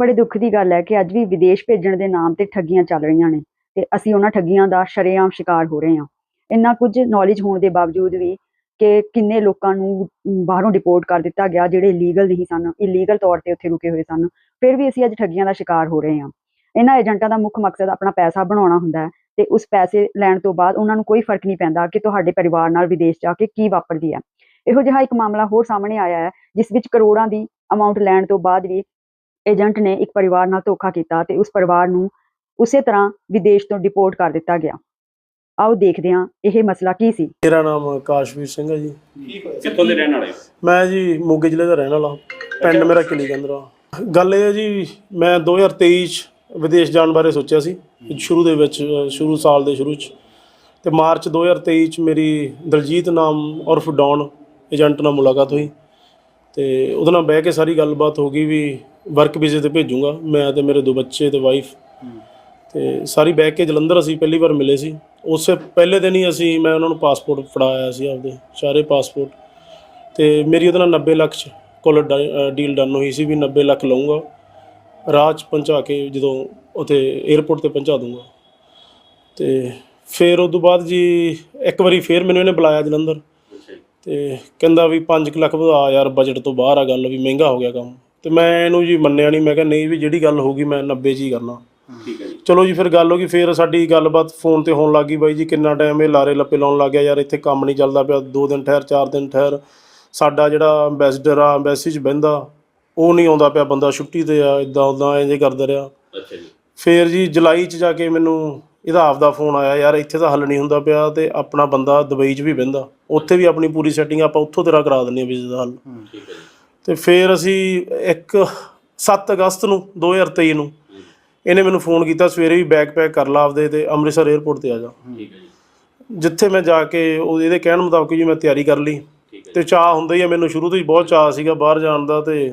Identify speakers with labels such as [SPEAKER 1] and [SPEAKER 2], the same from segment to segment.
[SPEAKER 1] ਬੜੇ ਦੁੱਖ ਦੀ ਗੱਲ ਹੈ ਕਿ ਅੱਜ ਵੀ ਵਿਦੇਸ਼ ਭੇਜਣ ਦੇ ਨਾਮ ਤੇ ਠੱਗੀਆਂ ਚੱਲ ਰਹੀਆਂ ਨੇ ਤੇ ਅਸੀਂ ਉਹਨਾਂ ਠੱਗੀਆਂ ਦਾ ਸ਼ਰੇਆਮ ਸ਼ਿਕਾਰ ਹੋ ਰਹੇ ਹਾਂ। ਇੰਨਾ ਕੁਝ ਨੌਲੇਜ ਹੋਣ ਦੇ ਬਾਵਜੂਦ ਵੀ ਕਿ ਕਿੰਨੇ ਲੋਕਾਂ ਨੂੰ ਬਾਹਰੋਂ ਡਿਪੋਰਟ ਕਰ ਦਿੱਤਾ ਗਿਆ, ਜਿਹੜੇ ਲੀਗਲ ਨਹੀਂ ਸਨ ਇਲੀਗਲ ਤੌਰ ਤੇ ਉੱਥੇ ਰੁਕੇ ਹੋਏ ਸਨ, ਫਿਰ ਵੀ ਅਸੀਂ ਅੱਜ ਠੱਗੀਆਂ ਦਾ ਸ਼ਿਕਾਰ ਹੋ ਰਹੇ ਹਾਂ। ਇਹਨਾਂ ਏਜੰਟਾਂ ਦਾ ਮੁੱਖ ਮਕਸਦ ਆਪਣਾ ਪੈਸਾ ਬਣਾਉਣਾ ਹੁੰਦਾ ਹੈ ਤੇ ਉਸ ਪੈਸੇ ਲੈਣ ਤੋਂ ਬਾਅਦ ਉਹਨਾਂ ਨੂੰ ਕੋਈ ਫ਼ਰਕ ਨਹੀਂ ਪੈਂਦਾ ਕਿ ਤੁਹਾਡੇ ਪਰਿਵਾਰ ਨਾਲ ਵਿਦੇਸ਼ ਜਾ ਕੇ ਕੀ ਵਾਪਰਦੀ ਹੈ। ਇਹੋ ਜਿਹਾ ਇੱਕ ਮਾਮਲਾ ਹੋਰ ਸਾਹਮਣੇ ਆਇਆ ਹੈ, ਜਿਸ ਵਿੱਚ ਕਰੋੜਾਂ ਦੀ ਅਮਾਉਂਟ ਲੈਣ ਤੋਂ ਬਾਅਦ ਵੀ ਏਜੰਟ ਨੇ ਇੱਕ ਪਰਿਵਾਰ ਨਾਲ ਧੋਖਾ ਕੀਤਾ ਤੇ ਉਸ ਪਰਿਵਾਰ ਨੂੰ ਉਸੇ ਤਰ੍ਹਾਂ ਵਿਦੇਸ਼ ਤੋਂ ਡਿਪੋਰਟ ਕਰ ਦਿੱਤਾ ਗਿਆ। ਆਓ ਦੇਖਦੇ ਹਾਂ ਇਹ ਮਸਲਾ ਕੀ ਸੀ।
[SPEAKER 2] ਮੇਰਾ ਨਾਮ ਆਕਾਸ਼ਵੀਰ ਸਿੰਘ ਹੈ ਜੀ।
[SPEAKER 3] ਕਿੱਥੋਂ ਦੇ ਰਹਿਣ ਵਾਲੇ ਹੋ?
[SPEAKER 2] ਮੈਂ ਜੀ ਮੋਗੇ ਜ਼ਿਲ੍ਹੇ ਦਾ ਰਹਿਣ ਵਾਲਾ ਪਿੰਡ ਮੇਰਾ ਕਿਲੀ ਗੰਦਰਾ ਗੱਲ ਇਹ ਹੈ ਜੀ ਮੈਂ 2023 ਚ ਵਿਦੇਸ਼ ਜਾਣ ਬਾਰੇ ਸੋਚਿਆ ਸੀ। ਸ਼ੁਰੂ ਦੇ ਵਿੱਚ ਸ਼ੁਰੂ ਸਾਲ ਦੇ ਸ਼ੁਰੂ ਚ। ਤੇ ਮਾਰਚ 2023 ਚ ਮੇਰੀ ਦਲਜੀਤ ਨਾਮ ਉਰਫ ਡੌਨ ਏਜੰਟ ਨਾਲ ਮੁਲਾਕਾਤ ਹੋਈ। ਤੇ ਉਹਦੇ ਨਾਲ ਬਹਿ ਕੇ ਸਾਰੀ ਗੱਲਬਾਤ ਹੋ ਗਈ ਵੀ ਵਰਕ ਵੀਜ਼ੇ ਤੇ ਭੇਜੂਗਾ। ਮੈਂ ਤੇ ਮੇਰੇ ਦੋ ਬੱਚੇ ਤੇ ਵਾਈਫ ਤੇ ਸਾਰੀ ਬਹਿ ਕੇ ਜਲੰਧਰ ਅਸੀਂ ਪਹਿਲੀ ਵਾਰ ਮਿਲੇ ਸੀ। ਉਸੇ ਪਹਿਲੇ ਦਿਨ ਹੀ ਅਸੀਂ ਮੈਂ ਉਹਨਾਂ ਨੂੰ ਪਾਸਪੋਰਟ ਫੜਾਇਆ ਸੀ ਆਪਦੇ ਸਾਰੇ ਪਾਸਪੋਰਟ ਤੇ ਮੇਰੀ ਉਹਦੇ ਨਾਲ 90 ਲੱਖ ਚ ਕੋਲ ਡੀਲ ਡਨ ਹੋਈ ਸੀ ਵੀ 90 ਲੱਖ ਲਵਾਂਗਾ 'ਚ ਪਹੁੰਚਾ ਕੇ ਜਦੋਂ ਉਥੇ 에ਅਰਪੋਰਟ ਤੇ ਪਹੁੰਚਾ ਦੂੰਗਾ ਤੇ ਫਿਰ ਉਸ ਤੋਂ ਬਾਅਦ ਜੀ ਇੱਕ ਵਾਰੀ ਫੇਰ ਮੈਨੂੰ ਇਹਨੇ ਬੁਲਾਇਆ ਜਲੰਧਰ। ਤੇ ਕਹਿੰਦਾ ਵੀ 5 ਲੱਖ ਵਧਾ ਯਾਰ ਬਜਟ ਤੋਂ ਬਾਹਰ ਆ ਗੱਲ ਵੀ ਮਹਿੰਗਾ ਹੋ ਗਿਆ ਕੰਮ। ਤੇ ਮੈਂ ਇਹਨੂੰ ਜੀ ਮੰਨਿਆ ਨਹੀਂ ਮੈਂ ਕਿਹਾ ਨਹੀਂ ਵੀ ਜਿਹੜੀ ਗੱਲ ਹੋਊਗੀ ਮੈਂ 90 'ਚ ਹੀ ਕਰਨਾ।
[SPEAKER 3] ਠੀਕ ਹੈ ਜੀ।
[SPEAKER 2] ਚਲੋ ਜੀ ਫਿਰ ਗੱਲ ਹੋ ਗਈ ਫਿਰ ਸਾਡੀ ਗੱਲਬਾਤ ਫੋਨ ਤੇ ਹੋਣ ਲੱਗੀ ਬਾਈ ਜੀ ਕਿੰਨਾ ਟਾਈਮ ਇਹ ਲਾਰੇ ਲੱਪੇ ਲਾਉਣ ਲੱਗ ਗਿਆ ਯਾਰ ਇੱਥੇ ਕੰਮ ਨਹੀਂ ਚੱਲਦਾ ਪਿਆ ਦੋ ਦਿਨ ਠਹਿਰ ਚਾਰ ਦਿਨ ਠਹਿਰ। ਸਾਡਾ ਜਿਹੜਾ ਐਮਬੈਸਡਰ ਆ ਐਮਬੈਸੀ 'ਚ ਬਹਿੰਦਾ ਉਹ ਨਹੀਂ ਆਉਂਦਾ ਪਿਆ ਬੰਦਾ ਛੁੱਟੀ ਤੇ ਆ ਇਦਾਂ ਉਦਾਂ ਇੰਜ ਕਰਦਾ ਰਿਹਾ।
[SPEAKER 3] ਅੱਛਾ ਜੀ।
[SPEAKER 2] ਫਿਰ ਜੀ ਜੁਲਾਈ 'ਚ ਜਾ ਕੇ ਮੈਨੂੰ ਇਹਦਾ ਆਪਦਾ ਫੋਨ ਆਇਆ ਯਾਰ ਇੱਥੇ ਤਾਂ ਹੱਲ ਨਹੀਂ ਹੁੰਦਾ ਪਿਆ ਤੇ ਆਪਣਾ ਬੰਦਾ ਦੁਬਈ 'ਚ ਵੀ ਬਹਿੰਦਾ। ਉੱਥੇ ਵੀ ਆਪਣੀ ਪੂਰੀ ਸੈਟਿੰਗ ਆਪਾਂ ਉੱਥੋਂ ਤੇਰਾ ਕਰਾ ਦਿੰਦੇ ਆ ਵੀਜ਼ੇ ਦਾ ਹੱਲ।
[SPEAKER 3] ਠੀਕ ਹੈ ਜੀ।
[SPEAKER 2] ਤੇ ਫਿਰ ਅਸੀਂ ਇੱਕ 7 ਅਗਸਤ ਨੂੰ 2023 ਨੂੰ ਇਹਨੇ ਮੈਨੂੰ ਫੋਨ ਕੀਤਾ ਸਵੇਰੇ ਵੀ ਬੈਗ ਪੈਕ ਕਰ ਲਾ ਆਪਦੇ ਤੇ ਅੰਮ੍ਰਿਤਸਰ 에ਅਰਪੋਰਟ ਤੇ ਆ ਜਾ।
[SPEAKER 3] ਠੀਕ ਹੈ ਜੀ।
[SPEAKER 2] ਜਿੱਥੇ ਮੈਂ ਜਾ ਕੇ ਉਹ ਇਹਦੇ ਕਹਿਣ ਮੁਤਾਬਕ ਜੀ ਮੈਂ ਤਿਆਰੀ ਕਰ ਲਈ
[SPEAKER 3] ਹੈ
[SPEAKER 2] ਤੇ ਚਾਹ ਹੁੰਦਾ ਹੀ ਆ ਮੈਨੂੰ ਸ਼ੁਰੂ ਤੋਂ ਹੀ ਬਹੁਤ ਚਾਹ ਸੀਗਾ ਬਾਹਰ ਜਾਣ ਦਾ ਤੇ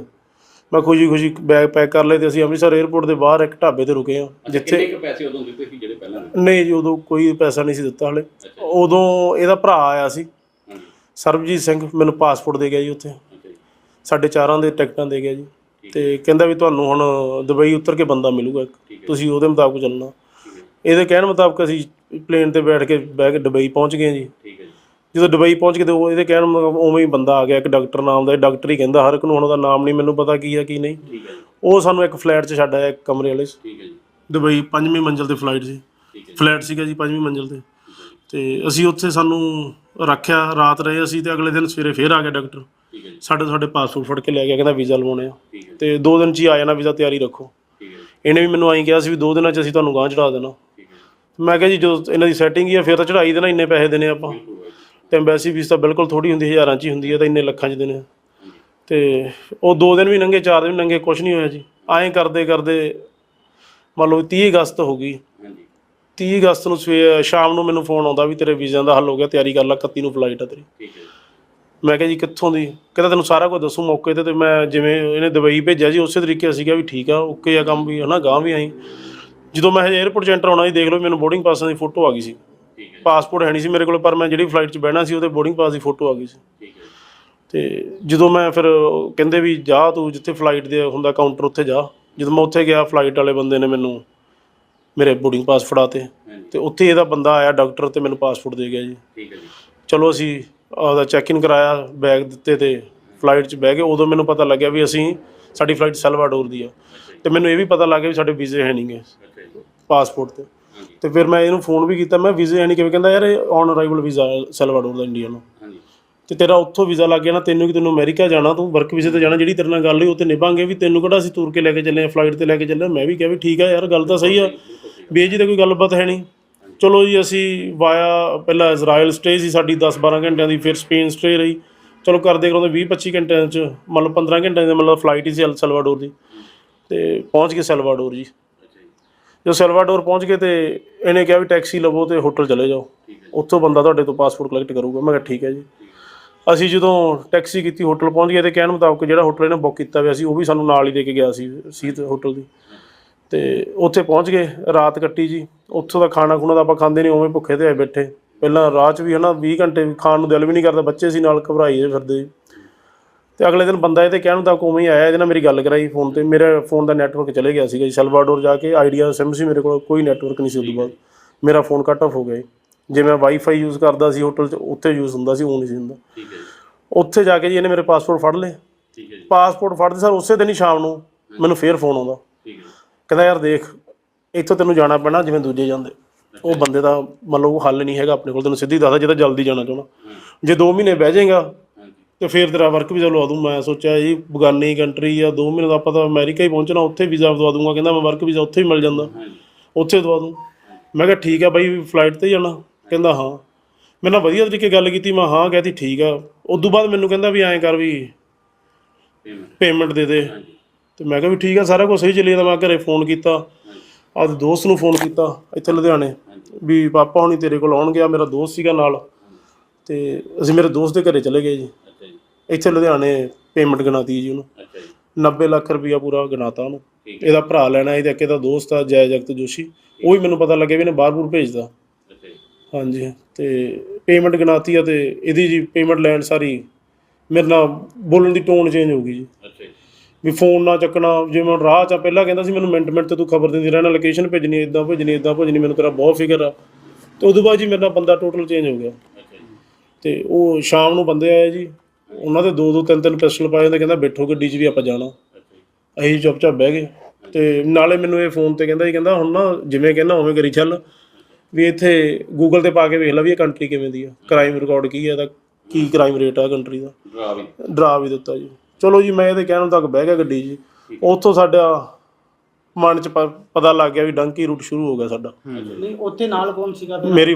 [SPEAKER 2] ਮੈਂ ਖੁਸ਼ੀ ਖੁਸ਼ੀ ਬੈਗ ਪੈਕ ਕਰ ਲਏ ਤੇ ਅਸੀਂ ਅੰਮ੍ਰਿਤਸਰ 에ਅਰਪੋਰਟ ਦੇ ਬਾਹਰ ਇੱਕ ਢਾਬੇ ਤੇ ਰੁਕੇ ਆ
[SPEAKER 3] ਜਿੱਥੇ ਕਿੰਨੇ ਪੈਸੇ ਉਦੋਂ ਦਿੱਤੇ ਸੀ ਜਿਹੜੇ ਪਹਿਲਾਂ
[SPEAKER 2] ਨਹੀਂ ਜੀ ਉਦੋਂ ਕੋਈ ਪੈਸਾ ਨਹੀਂ ਸੀ ਦਿੱਤਾ ਹਲੇ। ਉਦੋਂ ਇਹਦਾ ਭਰਾ ਆਇਆ ਸੀ ਸਰਬਜੀਤ ਸਿੰਘ ਮੈਨੂੰ ਪਾਸਪੋਰਟ ਦੇ ਗਿਆ ਜੀ ਉੱਥੇ। ਸਾਡੇ ਚਾਰਾਂ ਦੇ ਟਿਕਟਾਂ ਦੇ ਗਿਆ ਜੀ। ਤੇ ਕਹਿੰਦਾ ਵੀ ਤੁਹਾਨੂੰ ਹੁਣ ਦੁਬਈ ਉਤਰ ਕੇ ਬੰਦਾ ਮਿਲੂਗਾ ਇੱਕ।
[SPEAKER 3] ਹੈ।
[SPEAKER 2] ਤੁਸੀਂ ਉਹਦੇ ਮੁਤਾਬਕ ਚੱਲਣਾ।
[SPEAKER 3] ਹੈ।
[SPEAKER 2] ਇਹਦੇ ਕਹਿਣ ਮੁਤਾਬਕ ਅਸੀਂ ਪਲੇਨ ਤੇ ਬੈਠ ਕੇ ਬਹਿ ਕੇ ਦੁਬਈ ਪਹੁੰਚ ਗਏ ਜੀ।
[SPEAKER 3] ਹੈ
[SPEAKER 2] ਜਦੋਂ ਦੁਬਈ ਪਹੁੰਚ ਕੇ ਤੇ ਉਹ ਇਹਦੇ ਕਹਿਣ ਮੁਤਾਬਕ ਉਵੇਂ ਹੀ ਬੰਦਾ ਆ ਗਿਆ ਇੱਕ ਡਾਕਟਰ ਨਾਮ ਦਾ ਇਹ ਡਾਕਟਰ ਹੀ ਕਹਿੰਦਾ ਹਰ ਇੱਕ ਨੂੰ ਹੁਣ ਉਹਦਾ ਨਾਮ ਨਹੀਂ ਮੈਨੂੰ ਪਤਾ ਕੀ ਆ ਕੀ ਨਹੀਂ।
[SPEAKER 3] ਹੈ
[SPEAKER 2] ਉਹ ਸਾਨੂੰ ਇੱਕ ਫਲੈਟ 'ਚ ਛੱਡ ਆਇਆ ਇੱਕ ਕਮਰੇ ਵਾਲੇ 'ਚ।
[SPEAKER 3] ਠੀਕ ਹੈ ਜੀ।
[SPEAKER 2] ਦੁਬਈ ਪੰਜਵੀਂ ਮੰਜ਼ਲ ਤੇ ਫਲਾਈਟ ਸੀ।
[SPEAKER 3] ਹੈ
[SPEAKER 2] ਫਲੈਟ ਸੀਗਾ ਜੀ ਪੰਜਵੀਂ ਮੰਜ਼ਲ ਤੇ। ਤੇ ਅਸੀਂ ਉੱਥੇ ਸਾਨੂੰ ਰੱਖਿਆ ਰਾਤ ਰਹੇ ਅਸੀਂ ਤੇ ਅਗਲੇ ਦਿਨ ਸਵੇਰੇ ਫੇਰ ਆ ਗਿਆ ਡਾਕਟਰ।
[SPEAKER 3] ਠੀਕ ਹੈ ਜੀ।
[SPEAKER 2] ਸਾਡੇ ਸਾਡੇ ਪਾਸਪੋਰਟ ਫੜ ਕੇ ਲੈ ਗਿਆ ਕਹਿੰਦਾ ਵੀਜ਼ਾ ਲਵਾਉਣੇ ਆ।
[SPEAKER 3] ਠੀਕ ਹੈ ਜੀ।
[SPEAKER 2] ਤੇ ਦੋ ਦਿਨ 'ਚ ਹੀ ਆ ਜਾਣਾ ਵੀਜ਼ਾ ਤਿਆਰੀ ਰੱਖੋ।
[SPEAKER 3] ਠੀਕ ਹੈ ਜੀ।
[SPEAKER 2] ਇਹਨੇ ਵੀ ਮੈਨੂੰ ਆਈ ਕਿਹਾ ਸੀ ਵੀ ਦੋ ਦਿਨਾਂ 'ਚ ਅਸੀਂ ਤੁਹਾਨੂੰ ਗਾਂਹ ਚੜਾ ਦੇਣਾ।
[SPEAKER 3] ਠੀਕ ਹੈ ਜੀ।
[SPEAKER 2] ਮੈਂ ਕਿਹਾ ਜੀ ਜੋ ਇਹਨਾਂ ਦੀ ਸੈਟਿੰਗ ਹੀ ਆ ਫਿਰ ਤਾਂ ਚੜਾਈ ਦੇਣਾ ਇੰਨੇ ਪੈਸੇ ਦੇਣੇ ਆਪਾਂ।
[SPEAKER 3] ਬਿਲਕੁਲ ਹੈ ਜੀ।
[SPEAKER 2] ਤੇ ਐਮਬੈਸੀ ਫੀਸ ਤਾਂ ਬਿਲਕੁਲ ਥੋੜੀ ਹੁੰਦੀ ਹਜ਼ਾਰਾਂ 'ਚ ਹੀ ਹੁੰਦੀ ਹੈ ਤਾਂ ਇੰਨੇ ਲੱਖਾਂ 'ਚ ਦੇਣੇ ਆ। ਤੇ ਉਹ ਦੋ ਦਿਨ ਵੀ ਲੰਘੇ ਚਾਰ ਦਿਨ ਵੀ ਲੰਘੇ ਕੁਝ ਨਹੀਂ ਹੋਇਆ ਜੀ। ਐਂ ਕਰਦੇ ਕਰਦੇ ਮੰਨ ਲਓ 30 ਅਗਸਤ ਹੋ ਗਈ।
[SPEAKER 3] ਹਾਂਜੀ।
[SPEAKER 2] 30 ਅਗਸਤ ਨੂੰ ਸਵੇ ਸ਼ਾਮ ਨੂੰ ਮੈਨੂੰ ਫੋਨ ਆਉਂਦਾ ਵੀ ਤੇਰੇ ਵੀਜ਼ਿਆਂ ਦਾ ਹੱਲ ਹੋ ਗਿਆ ਤਿਆਰੀ ਕਰ ਲੈ 31 ਨੂੰ ਫਲਾਈਟ ਆ ਤੇਰੀ।
[SPEAKER 3] ਠੀਕ ਹੈ ਜੀ।
[SPEAKER 2] ਮੈਂ ਕਿਹਾ ਜੀ ਕਿੱਥੋਂ ਦੀ? ਕਹਿੰਦਾ ਤੈਨੂੰ ਸਾਰਾ ਕੁਝ ਦੱਸੂ ਮੌਕੇ ਤੇ ਤੇ ਮੈਂ ਜਿਵੇਂ ਇਹਨੇ ਦੁਬਈ ਭੇਜਿਆ ਜੀ ਉਸੇ ਤਰੀਕੇ ਸੀਗਾ ਵੀ ਠੀਕ ਆ ਓਕੇ ਆ ਕੰਮ ਵੀ ਹਨਾ ਗਾਂ ਵੀ ਆਈ। ਜਦੋਂ ਮੈਂ 에ਅਰਪੋਰਟ 'ਚ ਐਂਟਰ ਹੋਣਾ ਜੀ ਦੇਖ ਲਓ ਮੈਨੂੰ ਬੋਰਡਿੰਗ ਪਾਸਾਂ ਦੀ ਫੋਟੋ ਆ ਗਈ ਸੀ। ਪਾਸਪੋਰਟ ਹੈ ਨਹੀਂ ਸੀ ਮੇਰੇ ਕੋਲ ਪਰ ਮੈਂ ਜਿਹੜੀ ਫਲਾਈਟ 'ਚ ਬਹਿਣਾ ਸੀ ਉਹਦੇ ਬੋਰਡਿੰਗ ਪਾਸ ਦੀ ਫੋਟੋ ਆ ਗਈ ਸੀ। ਤੇ ਜਦੋਂ ਮੈਂ ਫਿਰ ਕਹਿੰਦੇ ਵੀ ਜਾ ਤੂੰ ਜਿੱਥੇ ਫਲਾਈਟ ਦੇ ਹੁੰਦਾ ਕਾਊਂਟਰ ਉੱਥੇ ਜਾ। ਜਦੋਂ ਮੈਂ ਉੱਥੇ ਗਿਆ ਫਲਾਈਟ ਵਾਲੇ ਬੰਦੇ ਨੇ ਮੈਨੂੰ ਮੇਰੇ ਬੋਰਡਿੰਗ ਪਾਸ ਫੜਾਤੇ। ਤੇ ਉੱਥੇ ਇਹਦਾ ਬੰਦਾ ਆਇਆ ਡਾਕਟਰ ਤੇ ਮੈਨੂੰ ਪਾਸਪੋਰਟ ਦੇ ਗਿਆ ਜੀ।
[SPEAKER 3] ਠੀਕ ਹੈ ਜੀ।
[SPEAKER 2] ਚਲੋ ਅਸੀਂ ਆਪਦਾ ਚੈੱਕ ਇਨ ਕਰਾਇਆ ਬੈਗ ਦਿੱਤੇ ਤੇ ਫਲਾਈਟ 'ਚ ਬਹਿ ਗਏ। ਉਦੋਂ ਮੈਨੂੰ ਪਤਾ ਲੱਗਿਆ ਵੀ ਅਸੀਂ ਸਾਡੀ ਫਲਾਈਟ ਸੈਲਵਾਡੋਰ ਦੀ ਆ। ਤੇ ਮੈਨੂੰ ਇਹ ਵੀ ਪਤਾ ਲੱਗ ਗਿਆ ਵੀ ਸਾਡੇ ਵੀਜ਼ੇ ਹੈ ਨਹੀਂਗੇ ਪਾਸਪੋਰਟ ਤੇ। ਤੇ ਫਿਰ ਮੈਂ ਇਹਨੂੰ ਫੋਨ ਵੀ ਕੀਤਾ ਮੈਂ ਵੀਜ਼ੇ ਹੈ ਨਹੀਂ ਕਿਵੇਂ? ਕਹਿੰਦਾ ਯਾਰ ਇਹ ਔਨ ਅਰਾਈਵਲ ਵੀਜ਼ਾ ਸੈਲਵਾਡੋਰ ਦਾ ਇੰਡੀਆ ਨੂੰ। ਤੇ ਤੇਰਾ ਉੱਥੋਂ ਵੀਜ਼ਾ ਲੱਗ ਗਿਆ ਨਾ ਤੈਨੂੰ ਕਿ ਤੈਨੂੰ ਅਮਰੀਕਾ ਜਾਣਾ ਤੂੰ ਵਰਕ ਵੀਜ਼ੇ ਤੇ ਜਾਣਾ ਜਿਹੜੀ ਤੇਰੇ ਨਾਲ ਗੱਲ ਹੋਈ ਉਹ ਤੇ ਨਿਭਾਂਗੇ ਵੀ ਤੈਨੂੰ ਕਿਹੜਾ ਅਸੀਂ ਤੁਰ ਕੇ ਲੈ ਕੇ ਚੱਲੇ ਆ ਫਲਾਈਟ ਤੇ ਲੈ ਕੇ ਚੱਲੇ। ਮੈਂ ਵੀ ਕਿਹਾ ਵੀ ਠੀਕ ਆ ਯਾਰ ਗੱਲ ਤਾਂ ਸਹੀ ਆ। ਵੀ ਇਹ ਜੀ ਤਾਂ ਕੋਈ ਗੱਲਬਾਤ ਹੈ ਨਹੀਂ। ਚਲੋ ਜੀ ਅਸੀਂ ਵਾਇਆ ਪਹਿਲਾਂ ਇਜ਼ਰਾਈਲ ਸਟੇ ਸੀ ਸਾਡੀ 10-12 ਘੰਟਿਆਂ ਦੀ ਫਿਰ ਸਪੇਨ ਸਟੇ ਰਹੀ। ਚਲੋ ਕਰਦੇ ਕਰਾਉਂਦੇ 20-25 ਘੰਟਿਆਂ ਚ ਮਤਲਬ 15 ਘੰਟਿਆਂ ਦੀ ਮਤਲਬ ਫਲਾਈਟ ਹੀ ਸੀ ਅਲ ਸਲਵਾਡੋਰ ਦੀ। ਤੇ ਪਹੁੰਚ ਗਏ ਸਲਵਾਡੋਰ ਜੀ।
[SPEAKER 3] ਜੀ
[SPEAKER 2] ਸਲਵਾਡੋਰ ਪਹੁੰਚ ਗਏ ਤੇ ਇਹਨੇ ਕਿਹਾ ਵੀ ਟੈਕਸੀ ਲਵੋ ਤੇ ਹੋਟਲ ਚਲੇ ਜਾਓ। ਉੱਥੋਂ ਬੰਦਾ ਤੁਹਾਡੇ ਤੋਂ ਪਾਸਪੋਰਟ ਕਲੈਕਟ ਕਰੂਗਾ। ਮੈਂ ਕਿਹਾ ਠੀਕ ਹੈ ਜੀ। ਅਸੀਂ ਜਦੋਂ ਟੈਕਸੀ ਕੀਤੀ ਹੋਟਲ ਪਹੁੰਚ ਗਏ ਤੇ ਕਹਿਣ ਮੁਤਾਬਕ ਜਿਹੜਾ ਹੋਟਲ ਇਹਨੇ ਬੁੱਕ ਕੀਤਾ ਹੋਇਆ ਸੀ ਉਹ ਵੀ ਸਾਨੂੰ ਨਾਲ ਹੀ ਦੇ ਕੇ ਗਿਆ ਸੀ ਸੀਤ ਹੋਟਲ ਦੀ। ਤੇ ਉੱਥੇ ਪਹੁੰਚ ਗਏ ਰਾਤ ਕੱਟੀ ਜੀ। ਉੱਥੋਂ ਦਾ ਖਾਣਾ ਖੁਣਾ ਤਾਂ ਆਪਾਂ ਖਾਂਦੇ ਨਹੀਂ ਉਵੇਂ ਭੁੱਖੇ ਤੇ ਆਏ ਬੈਠੇ। ਪਹਿਲਾਂ ਰਾਹ 'ਚ ਵੀ ਹਨਾ 20 ਘੰਟੇ ਖਾਣ ਨੂੰ ਦਿਲ ਵੀ ਨਹੀਂ ਕਰਦਾ ਬੱਚੇ ਸੀ ਨਾਲ ਘਬਰਾਈ ਜੇ ਫਿਰਦੇ। ਤੇ ਅਗਲੇ ਦਿਨ ਬੰਦਾ ਇਹਦੇ ਕਹਿਣ ਤੱਕ ਉਵੇਂ ਹੀ ਆਇਆ ਇਹਦੇ ਨਾਲ ਮੇਰੀ ਗੱਲ ਕਰਾਈ ਫੋਨ ਤੇ। ਮੇਰੇ ਫੋਨ ਦਾ ਨੈਟਵਰਕ ਚਲੇ ਗਿਆ ਸੀਗਾ ਜੀ ਸੈਲਵਾਡੋਰ ਜਾ ਕੇ ਆਈਡੀਆ ਸਿਮ ਸੀ ਮੇਰੇ ਕੋਲ ਕੋਈ ਨੈਟਵਰਕ ਨਹੀਂ ਸੀ ਉਦੋਂ ਬਾਅਦ ਮੇਰਾ ਫੋਨ ਕੱਟ ਆਫ ਹੋ ਗਿਆ ਜੀ। ਮੈਂ ਵਾਈਫਾਈ ਯੂਜ਼ ਕਰਦਾ ਸੀ ਹੋਟਲ 'ਚ ਉੱਥੇ ਯੂਜ਼ ਹੁੰਦਾ ਸੀ ਉਹ ਨਹੀਂ ਸੀ ਹੁੰਦਾ।
[SPEAKER 3] ਠੀਕ ਹੈ
[SPEAKER 2] ਉੱਥੇ ਜਾ ਕੇ ਜੀ ਇਹਨੇ ਮੇਰੇ ਪਾਸਪੋਰਟ ਫੜ ਲਏ।
[SPEAKER 3] ਠੀਕ ਹੈ ਜੀ।
[SPEAKER 2] ਪਾਸਪੋਰਟ ਫੜਦੇ ਸਰ ਉਸੇ ਦਿਨ ਹੀ ਸ਼ਾਮ ਨੂੰ ਮੈਨੂੰ ਫੇਰ ਫੋਨ ਆਉਂਦਾ।
[SPEAKER 3] ਠੀਕ ਹੈ
[SPEAKER 2] ਕਹਿੰਦਾ ਯਾਰ ਦੇਖ ਇੱਥੋਂ ਤੈਨੂੰ ਜਾਣਾ ਪੈਣਾ ਜਿਵੇਂ ਦੂਜੇ ਜਾਂਦੇ। ਉਹ ਬੰਦੇ ਦਾ ਮੰਨ ਲਓ ਉਹ ਹੱਲ ਨਹੀਂ ਹੈਗਾ ਆਪਣੇ ਕੋਲ ਤੈਨੂੰ ਸਿੱਧੀ ਦੱਸਦਾ ਜੇ ਤਾਂ ਜਲਦੀ ਜਾਣਾ ਚਾਹਣਾ ਜੇ 2 ਮਹੀਨੇ ਬਹਿ ਜਾਏਗਾ ਤੇ ਫੇਰ ਤੇਰਾ ਵਰਕ ਵੀਜ਼ਾ ਲਵਾ ਦੂੰ। ਮੈਂ ਸੋਚਿਆ ਜੀ ਬਗਾਨੀ ਕੰਟਰੀ ਆ 2 ਮਹੀਨੇ ਦਾ ਆਪਾਂ ਤਾਂ ਅਮਰੀਕਾ ਹੀ ਪਹੁੰਚਣਾ ਉੱਥੇ ਵੀਜ਼ਾ ਦਵਾ ਦੂੰਗਾ। ਕਹਿੰਦਾ ਮੈਂ ਵਰਕ ਵੀਜ਼ਾ ਉੱਥੇ ਹੀ ਮਿਲ ਜਾਂਦਾ। ਉੱਥੇ ਦਵਾ ਦੂੰ। ਮੈਂ ਕਿਹਾ ਠੀਕ ਆ ਬਾਈ ਫਲਾਈਟ ਤੇ ਜਾਣਾ। ਕਹਿੰਦਾ ਹਾਂ। ਮੇਰੇ ਨਾਲ ਵਧੀਆ ਤਰੀਕੇ ਗੱਲ ਕੀਤੀ ਮੈਂ ਹਾਂ ਕਹਤੀ ਠੀਕ ਆ। ਉਦੋਂ ਬਾਅਦ ਮੈਨੂੰ ਕਹਿੰਦਾ ਵੀ ਐਂ ਕਰ ਵੀ
[SPEAKER 3] ਪੇਮੈਂਟ
[SPEAKER 2] ਦੇ ਦੇ। ਤੇ ਮੈਂ ਕਿਹਾ ਵੀ ਠੀਕ ਆ ਸਾਰਾ ਕੁਝ ਸਹੀ ਚੱਲੀ ਜਾਂਦਾ। ਮੈਂ ਘਰੇ ਫੋਨ ਕੀਤਾ ਆਪਦੇ ਦੋਸਤ ਨੂੰ ਫੋਨ ਕੀਤਾ ਇੱਥੇ ਲੁਧਿਆਣੇ ਵੀ ਪਾਪਾ ਹੁਣੀ ਤੇਰੇ ਕੋਲ ਆਉਣ ਗਿਆ ਮੇਰਾ ਦੋਸਤ ਸੀਗਾ ਨਾਲ। ਤੇ ਅਸੀਂ ਮੇਰੇ ਦੋਸਤ ਦੇ ਘਰੇ ਚਲੇ ਗਏ ਜੀ।
[SPEAKER 3] ਅੱਛਾ ਜੀ।
[SPEAKER 2] ਇੱਥੇ ਲੁਧਿਆਣੇ ਪੇਮੈਂਟ ਗਣਾਤੀ ਜੀ ਉਹਨੂੰ।
[SPEAKER 3] ਅੱਛਾ ਜੀ।
[SPEAKER 2] 90 ਲੱਖ ਰੁਪਇਆ ਪੂਰਾ ਗਣਾਤਾ ਉਹਨੂੰ।
[SPEAKER 3] ਠੀਕ
[SPEAKER 2] ਇਹਦਾ ਭਰਾ ਲੈਣਾ ਇਹਦਾ ਇੱਕ ਇਹਦਾ ਦੋਸਤ ਆ ਜੈ ਜਗਤ ਜੋਸ਼ੀ। ਉਹ ਵੀ ਮੈਨੂੰ ਪਤਾ ਲੱਗਿਆ ਵੀ ਇਹਨੇ ਬਾਹਰ-ਬੂਰ ਭੇਜਦਾ
[SPEAKER 3] ਅੱਛਾ ਜੀ।
[SPEAKER 2] ਹਾਂਜੀ ਤੇ ਪੇਮੈਂਟ ਗਣਾਤੀ ਆ ਤੇ ਇਹਦੀ ਜੀ ਪੇਮੈਂਟ ਲੈਣ ਸਾਰੀ ਮੇਰੇ ਨਾਲ ਬੋਲਣ ਦੀ ਟੋਨ ਚੇਂਜ ਹੋ ਗਈ ਜੀ। ਵੀ ਫੋਨ ਨਾ ਚੱਕਣਾ ਜਿਵੇਂ ਹੁਣ ਰਾਹ ਚ ਆ, ਪਹਿਲਾਂ ਕਹਿੰਦਾ ਸੀ ਮੈਨੂੰ ਮਿੰਟ ਮਿੰਟ ਤੇ ਤੂੰ ਖਬਰ ਦਿੰਦੀ ਰਹਿਣਾ ਲੋਕੇਸ਼ਨ ਭੇਜਣੀ ਇਦਾਂ ਭੇਜਣੀ ਇਦਾਂ ਭੇਜਣੀ ਮੈਨੂੰ ਤੇਰਾ ਬਹੁਤ ਫਿਕਰ ਆ। ਤੇ ਉਦੋਂ ਬਾਅਦ ਜੀ ਮੇਰੇ ਬੰਦਾ ਟੋਟਲ ਚੇਂਜ ਹੋ ਗਿਆ।
[SPEAKER 3] ਅੱਛਾ ਜੀ।
[SPEAKER 2] ਤੇ ਉਹ ਸ਼ਾਮ ਨੂੰ ਬੰਦੇ ਆਏ ਜੀ ਉਹਨਾਂ ਦੇ ਦੋ ਦੋ ਤਿੰਨ ਤਿੰਨ ਪਿਸਟਲ ਪਾਏ ਹੁੰਦੇ ਕਹਿੰਦਾ ਬੈਠੋ ਗੱਡੀ 'ਚ ਵੀ ਆਪਾਂ ਜਾਣਾ।
[SPEAKER 3] ਅੱਛਾ ਜੀ।
[SPEAKER 2] ਅਸੀਂ ਚੁੱਪਚਾਪ ਬਹਿ ਗਏ। ਤੇ ਨਾਲੇ ਮੈਨੂੰ ਇਹ ਫੋਨ ਤੇ ਕਹਿੰਦਾ ਜੀ ਕਹਿੰਦਾ ਹੁਣ ਨਾ ਜਿਵੇਂ ਕਹਿੰਦਾ ਉਵੇਂ ਕਰੀ ਚੱਲ। ਵੀ ਇੱਥੇ ਗੂਗਲ ਤੇ ਪਾ ਕੇ ਵੇਖ ਲੈ ਵੀ ਇਹ ਕੰਟਰੀ ਕਿਵੇਂ ਦੀ ਆ। ਕ੍ਰਾਈਮ ਰਿਕਾਰਡ ਕੀ ਹੈ ਇਹਦਾ ਕੀ ਕ੍ਰਾਈਮ ਰੇਟ ਆ ਕੰਟਰੀ ਦਾ।
[SPEAKER 3] ਡਰਾ ਵੀ
[SPEAKER 2] ਡਰਾ ਵੀ ਦਿੱਤਾ ਜੀ। ਚਲੋ ਜੀ ਮੈਂ ਇਹਦੇ ਕਹਿਣ ਤੱਕ ਬਹਿ ਗਿਆ ਗੱਡੀ 'ਚ ਉੱਥੋਂ ਸਾਡਾ ਮਨ 'ਚ ਪ- ਪਤਾ ਲੱਗ ਗਿਆ ਵੀ ਡੰਕੀ ਰੂਟ ਸ਼ੁਰੂ ਹੋ ਗਿਆ ਸਾਡਾ।
[SPEAKER 4] ਨਹੀਂ ਉੱਥੇ ਨਾਲ ਕੌਣ ਸੀਗਾ? ਫਿਰ?
[SPEAKER 2] ਮੇਰੀ